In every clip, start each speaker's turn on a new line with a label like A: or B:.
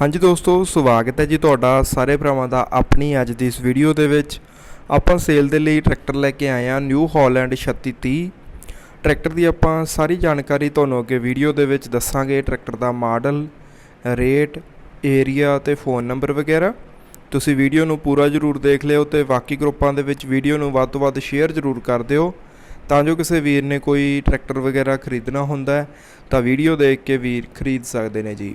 A: ਹਾਂਜੀ ਦੋਸਤੋ, ਸਵਾਗਤ ਹੈ ਜੀ ਤੁਹਾਡਾ ਸਾਰੇ ਭਰਾਵਾਂ ਦਾ ਆਪਣੀ ਅੱਜ ਦੀ ਇਸ ਵੀਡੀਓ ਦੇ ਵਿੱਚ। ਆਪਾਂ ਸੇਲ ਦੇ ਲਈ ਟਰੈਕਟਰ ਲੈ ਕੇ ਆਏ ਹਾਂ ਨਿਊ ਹਾਲੈਂਡ 3630 ਟਰੈਕਟਰ ਦੀ ਆਪਾਂ ਸਾਰੀ ਜਾਣਕਾਰੀ ਤੁਹਾਨੂੰ ਅੱਗੇ ਵੀਡੀਓ ਦੇ ਵਿੱਚ ਦੱਸਾਂਗੇ ਟਰੈਕਟਰ ਦਾ ਮਾਡਲ ਰੇਟ ਏਰੀਆ ਤੇ ਫੋਨ ਨੰਬਰ ਵਗੈਰਾ। ਤੁਸੀਂ ਵੀਡੀਓ ਨੂੰ ਪੂਰਾ ਜ਼ਰੂਰ ਦੇਖ ਲਿਓ ਤੇ ਬਾਕੀ ਗਰੁੱਪਾਂ ਦੇ ਵਿੱਚ ਵੀਡੀਓ ਨੂੰ ਵੱਧ ਤੋਂ ਵੱਧ ਸ਼ੇਅਰ ਜ਼ਰੂਰ ਕਰ ਦਿਓ। ਤਾਂ ਜੋ ਕਿਸੇ ਵੀਰ ਨੇ ਕੋਈ ਟਰੈਕਟਰ ਵਗੈਰਾ ਖਰੀਦਣਾ ਹੁੰਦਾ ਤਾਂ ਵੀਡੀਓ ਦੇਖ ਕੇ ਵੀਰ ਖਰੀਦ ਸਕਦੇ ਨੇ ਜੀ।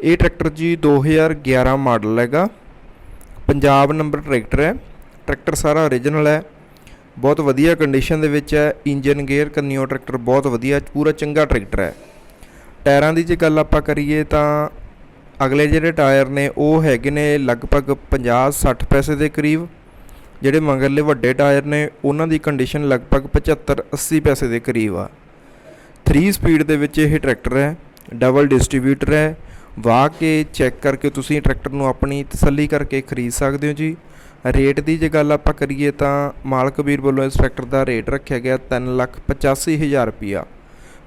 A: ਇਹ ਟਰੈਕਟਰ ਜੀ 2011 ਮਾਡਲ ਹੈਗਾ। ਪੰਜਾਬ ਨੰਬਰ ਟਰੈਕਟਰ ਹੈ। ਟਰੈਕਟਰ ਸਾਰਾ ਓਰੀਜਨਲ ਹੈ। ਬਹੁਤ ਵਧੀਆ ਕੰਡੀਸ਼ਨ ਦੇ ਵਿੱਚ ਹੈ। ਇੰਜਨ ਗੇਅਰ ਕੰਨਿਓ ਟਰੈਕਟਰ ਬਹੁਤ ਵਧੀਆ, ਪੂਰਾ ਚੰਗਾ ਟਰੈਕਟਰ ਹੈ। ਟਾਇਰਾਂ ਦੀ ਜੇ ਗੱਲ ਆਪਾਂ ਕਰੀਏ ਤਾਂ ਅਗਲੇ ਜਿਹੜੇ ਟਾਇਰ ਨੇ, ਉਹ ਹੈਗੇ ਨੇ ਲਗਭਗ 50 60 ਪੈਸੇ ਦੇ ਕਰੀਬ। ਜਿਹੜੇ ਮਗਰਲੇ ਵੱਡੇ ਟਾਇਰ ਨੇ, ਉਹਨਾਂ ਦੀ ਕੰਡੀਸ਼ਨ ਲਗਭਗ 75 80 ਪੈਸੇ ਦੇ ਕਰੀਬ ਆ। 3 ਸਪੀਡ ਦੇ ਵਿੱਚ ਇਹ ਟਰੈਕਟਰ ਹੈ। ਡਬਲ ਡਿਸਟ੍ਰੀਬਿਊਟਰ ਹੈ। ਵਾਹ ਕੇ ਚੈੱਕ ਕਰਕੇ ਤੁਸੀਂ ਟਰੈਕਟਰ ਨੂੰ ਆਪਣੀ ਤਸੱਲੀ ਕਰਕੇ ਖਰੀਦ ਸਕਦੇ ਹੋ ਜੀ। ਰੇਟ ਦੀ ਜੇ ਗੱਲ ਆਪਾਂ ਕਰੀਏ ਤਾਂ ਮਾਲਕ ਵੀਰ ਵੱਲੋਂ ਇਸ ਟਰੈਕਟਰ ਦਾ ਰੇਟ ਰੱਖਿਆ ਗਿਆ 385000 ਰੁਪਿਆ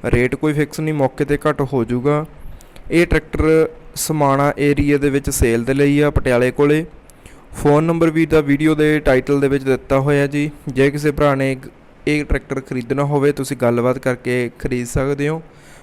A: ਰੇਟ ਕੋਈ ਫਿਕਸ ਨਹੀਂ, ਮੌਕੇ ਤੇ ਘੱਟ ਹੋ ਜਾਊਗਾ। ਇਹ ਟਰੈਕਟਰ ਸਮਾਣਾ ਏਰੀਆ ਦੇ ਵਿੱਚ ਸੇਲ ਦੇ ਲਈ ਆ, ਪਟਿਆਲੇ ਕੋਲੇ। ਫੋਨ ਨੰਬਰ ਵੀ ਦਾ ਵੀਡੀਓ ਦੇ ਟਾਈਟਲ ਦੇ ਵਿੱਚ ਦਿੱਤਾ ਹੋਇਆ ਜੀ। ਜੇ ਕਿਸੇ ਭਰਾ ਨੇ ਇਹ ਟਰੈਕਟਰ ਖਰੀਦਣਾ ਹੋਵੇ, ਤੁਸੀਂ ਗੱਲਬਾਤ ਕਰਕੇ ਖਰੀਦ ਸਕਦੇ ਹੋ।